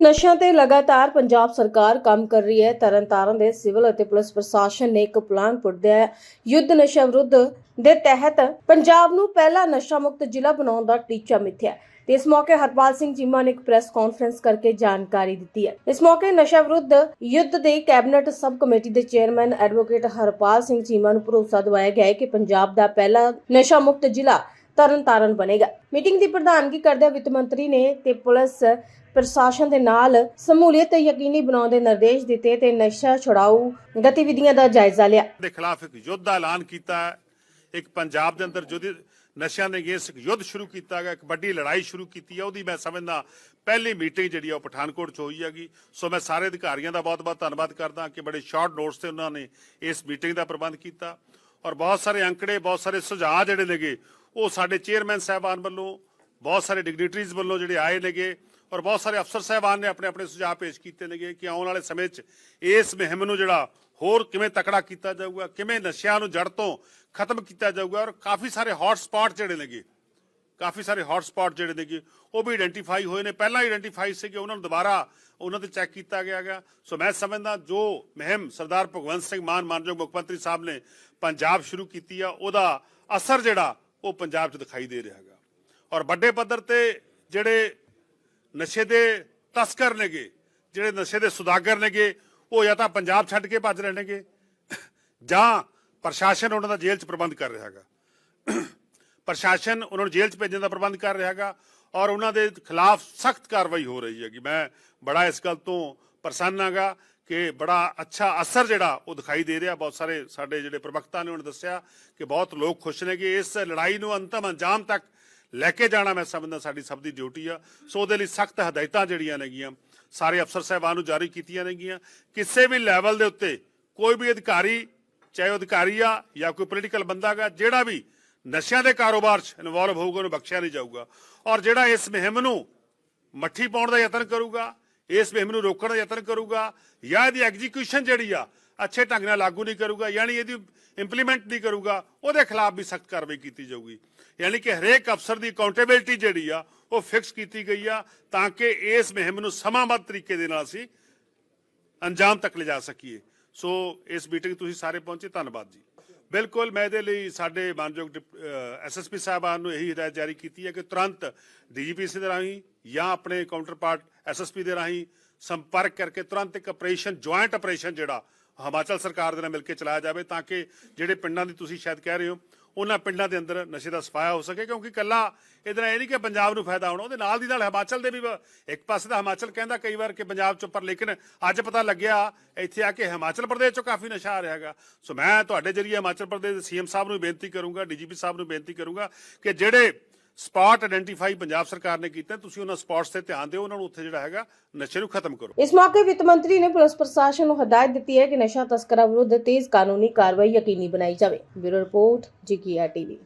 ਨਸ਼ਿਆਂ ਤੇ ਲਗਾਤਾਰ ਪੰਜਾਬ ਸਰਕਾਰ ਕੰਮ ਕਰ ਰਹੀ ਹੈ। ਤਰਨਤਾਰਨ ਦੇ ਸਿਵਲ ਅਤੇ ਪੁਲਿਸ ਪ੍ਰਸ਼ਾਸਨ ਨੇ ਇੱਕ ਪਲਾਨ ਪੁੱਟਿਆ ਯੁੱਧ ਨਸ਼ਾ ਵਿਰੁੱਧ ਦੇ ਤਹਿਤ ਪੰਜਾਬ ਨੂੰ ਪਹਿਲਾ ਨਸ਼ਾ ਮੁਕਤ ਜ਼ਿਲ੍ਹਾ ਬਣਾਉਣ ਦਾ ਟੀਚਾ ਮਿੱਥਿਆ। ਤੇ ਇਸ ਮੌਕੇ ਹਰਪਾਲ ਸਿੰਘ ਚੀਮਾ ਨੇ ਇੱਕ ਪ੍ਰੈਸ ਕਾਨਫਰੰਸ ਕਰਕੇ ਜਾਣਕਾਰੀ ਦਿੱਤੀ ਹੈ। ਇਸ ਮੌਕੇ ਨਸ਼ਾ ਵਿਰੁੱਧ ਯੁੱਧ ਦੇ ਕੈਬਨਿਟ ਸਬ ਕਮੇਟੀ ਦੇ ਚੇਅਰਮੈਨ ਐਡਵੋਕੇਟ ਹਰਪਾਲ ਸਿੰਘ ਚੀਮਾ ਨੂੰ ਭਰੋਸਾ ਦਿਵਾਇਆ ਗਿਆ ਹੈ ਕਿ ਪੰਜਾਬ ਦਾ ਪਹਿਲਾ ਨਸ਼ਾ ਮੁਕਤ ਜ਼ਿਲ੍ਹਾ ਤਰਨਤਾਰਨ ਬਣੇਗਾ। ਮੀਟਿੰਗ ਦੀ ਪ੍ਰਧਾਨਗੀ ਕਰਦੇ ਵਿੱਤ ਮੰਤਰੀ ਨੇ ਤੇ ਪੁਲਿਸ ਪ੍ਰਸ਼ਾਸਨ ਦੇ ਨਾਲ ਸਮੂਲੀਅਤ ਯਕੀਨੀ ਬਣਾਉਣ ਦੇ ਨਿਰਦੇਸ਼ ਦਿੱਤੇ ਤੇ ਨਸ਼ਾ ਛੁਡਾਊ ਗਤੀਵਿਧੀਆਂ ਦਾ ਜਾਇਜ਼ਾ ਲਿਆ। ਦੇ ਖਿਲਾਫ ਇੱਕ ਯੁੱਧ ਦਾ ਐਲਾਨ ਕੀਤਾ ਇੱਕ ਪੰਜਾਬ ਦੇ ਅੰਦਰ ਜਿਹਦੀ ਨਸ਼ਿਆਂ ਦੇ ਅਗੇਂਸਟ ਯੁੱਧ ਸ਼ੁਰੂ ਕੀਤਾ ਗਿਆ, ਇੱਕ ਵੱਡੀ ਲੜਾਈ ਸ਼ੁਰੂ ਕੀਤੀ ਹੈ। ਉਹਦੀ ਮੈਂ ਸਮਝਦਾ ਪਹਿਲੀ ਮੀਟਿੰਗ ਜਿਹੜੀ ਆ ਉਹ ਪਠਾਨਕੋਟ 'ਚ ਹੋਈ ਹੈਗੀ। ਸੋ ਮੈਂ ਸਾਰੇ ਅਧਿਕਾਰੀਆਂ ਦਾ ਬਹੁਤ-ਬਹੁਤ ਧੰਨਵਾਦ ਕਰਦਾ ਕਿ ਬੜੇ ਸ਼ਾਰਟ ਨੋਟਸ ਤੇ ਉਹਨਾਂ ਨੇ ਇਸ ਮੀਟਿੰਗ ਦਾ ਪ੍ਰਬੰਧ ਕੀਤਾ। ਔਰ ਬਹੁਤ ਸਾਰੇ ਅੰਕੜੇ, ਬਹੁਤ ਸਾਰੇ ਸੁਝਾਅ ਜਿਹੜੇ ਨੇਗੇ ਉਹ ਸਾਡੇ ਚੇਅਰਮੈਨ ਸਾਹਿਬਾਨ ਵੱਲੋਂ, ਬਹੁਤ ਸਾਰੇ ਡਿਗਨਿਟਰੀਜ਼ ਵੱਲੋਂ ਜਿਹੜੇ ਆਏ ਨੇਗੇ ਔਰ ਬਹੁਤ ਸਾਰੇ ਅਫਸਰ ਸਾਹਿਬਾਨ ਨੇ ਆਪਣੇ ਆਪਣੇ ਸੁਝਾਅ ਪੇਸ਼ ਕੀਤੇ ਨੇਗੇ ਕਿ ਆਉਣ ਵਾਲੇ ਸਮੇਂ 'ਚ ਇਸ ਮੁਹਿੰਮ ਨੂੰ ਜਿਹੜਾ ਹੋਰ ਕਿਵੇਂ ਤਕੜਾ ਕੀਤਾ ਜਾਊਗਾ, ਕਿਵੇਂ ਨਸ਼ਿਆਂ ਨੂੰ ਜੜ ਤੋਂ ਖਤਮ ਕੀਤਾ ਜਾਊਗਾ ਔਰ ਕਾਫੀ ਸਾਰੇ ਹੌਟ ਸਪੌਟ ਜਿਹੜੇ ਨੇਗੇ, ਕਾਫੀ ਸਾਰੇ ਹੌਟ ਸਪੌਟ ਜਿਹੜੇ ਨੇਗੇ, ਉਹ ਵੀ ਆਇਡੈਂਟੀਫਾਈ ਹੋਏ ਨੇ। ਪਹਿਲਾਂ ਆਇਡੈਂਟੀਫਾਈ ਸੀਗੇ ਉਹਨਾਂ ਨੂੰ ਦੁਬਾਰਾ ਉਹਨਾਂ ਤੇ ਚੈੱਕ ਕੀਤਾ ਗਿਆ ਗਾ ਸੋ ਮੈਂ ਸਮਝਦਾ ਜੋ ਮੁਹਿੰਮ ਸਰਦਾਰ ਭਗਵੰਤ ਸਿੰਘ ਮਾਨ ਮਾਨਯੋਗ ਮੁੱਖ ਮੰਤਰੀ ਸਾਹਿਬ ਨੇ ਪੰਜਾਬ ਸ਼ੁਰੂ ਕੀਤੀ ਆ, ਉਹਦਾ ਅਸਰ ਜਿਹੜਾ ਉਹ ਪੰਜਾਬ 'ਚ ਦਿਖਾਈ ਦੇ ਰਿਹਾ ਹੈਗਾ। ਔਰ ਵੱਡੇ ਪੱਧਰ ਤੇ ਜਿਹੜੇ ਨਸ਼ੇ ਦੇ ਤਸਕਰ ਨੇਗੇ, ਜਿਹੜੇ ਨਸ਼ੇ ਦੇ ਸੁਦਾਗਰ ਨੇਗੇ, ਉਹ ਜਾਂ ਤਾਂ ਪੰਜਾਬ ਛੱਡ ਕੇ ਭੱਜ ਰਹੇ ਨੇਗੇ, ਜਾਂ ਪ੍ਰਸ਼ਾਸਨ ਉਹਨਾਂ ਦਾ ਜੇਲ੍ਹ 'ਚ ਪ੍ਰਬੰਧ ਕਰ ਰਿਹਾ ਹੈਗਾ। ਪ੍ਰਸ਼ਾਸਨ ਉਹਨਾਂ ਨੂੰ ਜੇਲ੍ਹ 'ਚ ਭੇਜਣ ਦਾ ਪ੍ਰਬੰਧ ਕਰ ਰਿਹਾ ਹੈਗਾ ਔਰ ਉਹਨਾਂ ਦੇ ਖਿਲਾਫ ਸਖਤ ਕਾਰਵਾਈ ਹੋ ਰਹੀ ਹੈਗੀ। ਮੈਂ ਬੜਾ ਇਸ ਗੱਲ ਤੋਂ ਪ੍ਰਸੰਨ ਹਾਂਗਾ ਕਿ ਬੜਾ ਅੱਛਾ ਅਸਰ ਜਿਹੜਾ ਉਹ ਦਿਖਾਈ ਦੇ ਰਿਹਾ। ਬਹੁਤ ਸਾਰੇ ਸਾਡੇ ਜਿਹੜੇ ਪ੍ਰਵਕਤਾ ਨੇ ਉਹਨਾਂ ਦੱਸਿਆ ਕਿ ਬਹੁਤ ਲੋਕ ਖੁਸ਼ ਨੇ ਕਿ ਇਸ ਲੜਾਈ ਨੂੰ ਅੰਤਮ ਅੰਜਾਮ ਤੱਕ ਲੈ ਕੇ ਜਾਣਾ ਮੈਂ ਸਮਝਦਾ ਸਾਡੀ ਸਭ ਦੀ ਡਿਊਟੀ ਆ। ਸੋ ਉਹਦੇ ਲਈ ਸਖਤ ਹਦਾਇਤਾਂ ਜਿਹੜੀਆਂ ਨੇਗੀਆਂ, ਸਾਰੇ ਅਫਸਰ ਸਾਹਿਬਾਨ ਨੂੰ ਜਾਰੀ ਕੀਤੀਆਂ ਨੇਗੀਆਂ। ਕਿਸੇ ਵੀ ਲੈਵਲ ਦੇ ਉੱਤੇ ਕੋਈ ਵੀ ਅਧਿਕਾਰੀ, ਚਾਹੇ ਉਹ ਅਧਿਕਾਰੀ ਆ ਜਾਂ ਕੋਈ ਪੋਲੀਟੀਕਲ ਬੰਦਾ ਗਾ ਜਿਹੜਾ ਵੀ ਨਸ਼ਿਆਂ ਦੇ ਕਾਰੋਬਾਰ 'ਚ ਇਨਵੋਲਵ ਹੋਊਗਾ, ਉਹਨੂੰ ਬਖਸ਼ਿਆ ਨਹੀਂ ਜਾਊਗਾ। ਔਰ ਜਿਹੜਾ ਇਸ ਮੁਹਿੰਮ ਨੂੰ ਮੱਠੀ ਪਾਉਣ ਦਾ ਯਤਨ ਕਰੂਗਾ ਇਸ ਮੁਹਿੰਮ ਨੂੰ ਰੋਕਣ ਦਾ ਯਤਨ ਕਰੂਗਾ ਜਾਂ ਇਹਦੀ ਐਗਜ਼ੀਕਿਊਸ਼ਨ ਜਿਹੜੀ ਆ, ਅੱਛੇ ਢੰਗ ਨਾਲ ਲਾਗੂ ਨਹੀਂ ਕਰੂਗਾ, ਯਾਨੀ ਇਹਦੀ ਇੰਪਲੀਮੈਂਟ ਨਹੀਂ ਕਰੂਗਾ, ਉਹਦੇ ਖਿਲਾਫ ਵੀ ਸਖਤ ਕਾਰਵਾਈ ਕੀਤੀ ਜਾਊਗੀ। ਯਾਨੀ ਕਿ ਹਰੇਕ ਅਫਸਰ ਦੀ ਅਕਾਊਂਟੇਬਿਲਟੀ ਜਿਹੜੀ ਆ, ਉਹ ਫਿਕਸ ਕੀਤੀ ਗਈ ਆ ਤਾਂ ਕਿ ਇਸ ਮੁਹਿੰਮ ਨੂੰ ਸਮਾਂਬੱਧ ਤਰੀਕੇ ਦੇ ਨਾਲ ਅਸੀਂ ਅੰਜਾਮ ਤੱਕ ਲਿਜਾ ਸਕੀਏ। ਸੋ ਇਸ ਮੀਟਿੰਗ ਤੁਸੀਂ ਸਾਰੇ ਪਹੁੰਚੇ, ਧੰਨਵਾਦ ਜੀ। ਬਿਲਕੁਲ, ਮੈਂ ਇਹਦੇ ਲਈ ਸਾਡੇ ਮਾਨਯੋਗ ਐਸਐਸਪੀ ਸਾਹਿਬਾਨ ਨੂੰ ਇਹੀ ਹਦਾਇਤ ਜਾਰੀ ਕੀਤੀ ਹੈ ਕਿ ਤੁਰੰਤ ਡੀਜੀਪੀਸੀ ਦੇ ਰਾਹੀਂ ਜਾਂ ਆਪਣੇ ਕਾਊਂਟਰਪਾਰਟ ਐਸਐਸਪੀ ਦੇ ਰਾਹੀਂ ਸੰਪਰਕ ਕਰਕੇ ਤੁਰੰਤ ਇੱਕ ਆਪਰੇਸ਼ਨ ਜੁਆਇੰਟ ਆਪਰੇਸ਼ਨ ਜਿਹੜਾ ਹਿਮਾਚਲ ਸਰਕਾਰ ਦੇ ਨਾਲ ਮਿਲ ਕੇ ਚਲਾਇਆ ਜਾਵੇ ਤਾਂ ਕਿ ਜਿਹੜੇ ਪਿੰਡਾਂ ਦੀ ਤੁਸੀਂ ਸ਼ਾਇਦ ਕਹਿ ਰਹੇ ਹੋ ਉਹਨਾਂ ਪਿੰਡਾਂ ਦੇ ਅੰਦਰ ਨਸ਼ੇ ਦਾ ਸਫਾਇਆ ਹੋ ਸਕੇ, ਕਿਉਂਕਿ ਕੱਲਾ ਇਹਦੇ ਨਾਲ ਇਹ ਨਹੀਂ ਕਿ ਪੰਜਾਬ ਨੂੰ ਫਾਇਦਾ ਹੋਣਾ, ਉਹਦੇ ਨਾਲ ਦੀ ਨਾਲ ਹਿਮਾਚਲ ਦੇ ਵੀ ਇੱਕ ਪਾਸੇ ਦਾ ਹਿਮਾਚਲ ਕਹਿੰਦਾ ਕਈ ਵਾਰ ਕਿ ਪੰਜਾਬ ਚ ਪਰ ਲੇਕਿਨ ਅੱਜ ਪਤਾ ਲੱਗਿਆ, ਇੱਥੇ ਆ ਕੇ ਹਿਮਾਚਲ ਪ੍ਰਦੇਸ਼ ਚੋਂ ਕਾਫੀ ਨਸ਼ਾ ਆ ਰਿਹਾ ਹੈਗਾ। ਸੋ ਮੈਂ ਤੁਹਾਡੇ ਜਰੀਏ ਹਿਮਾਚਲ ਪ੍ਰਦੇਸ਼ ਦੇ ਸੀਐਮ ਸਾਹਿਬ ਨੂੰ ਬੇਨਤੀ ਕਰੂੰਗਾ, ਡੀਜੀਪੀ ਸਾਹਿਬ ਨੂੰ ਬੇਨਤੀ ਕਰੂੰਗਾ ਕਿ ਜਿਹੜੇ ਸਪਾਟ ਆਇਡੈਂਟੀਫਾਈ ਪੰਜਾਬ ਸਰਕਾਰ ਨੇ ਕੀਤਾ, ਤੁਸੀਂ ਉਹਨਾਂ ਸਪਾਟਸ ਤੇ ਧਿਆਨ ਦਿਓ, ਉਹਨਾਂ ਨੂੰ ਉੱਥੇ ਜਿਹੜਾ ਹੈਗਾ ਨਸ਼ੇ ਨੂੰ ਖਤਮ ਕਰੋ। ਇਸ ਮੌਕੇ ਵਿੱਤ ਮੰਤਰੀ ਨੇ ਪੁਲਿਸ ਪ੍ਰਸ਼ਾਸਨ ਨੂੰ ਹਦਾਇਤ ਦਿੱਤੀ ਹੈ ਕਿ ਨਸ਼ਾ ਤਸਕਰਾਂ ਵਿਰੁੱਧ ਤੇਜ਼ ਕਾਨੂੰਨੀ ਕਾਰਵਾਈ ਯਕੀਨੀ ਬਣਾਈ ਜਾਵੇ। Bureau report GKR TV.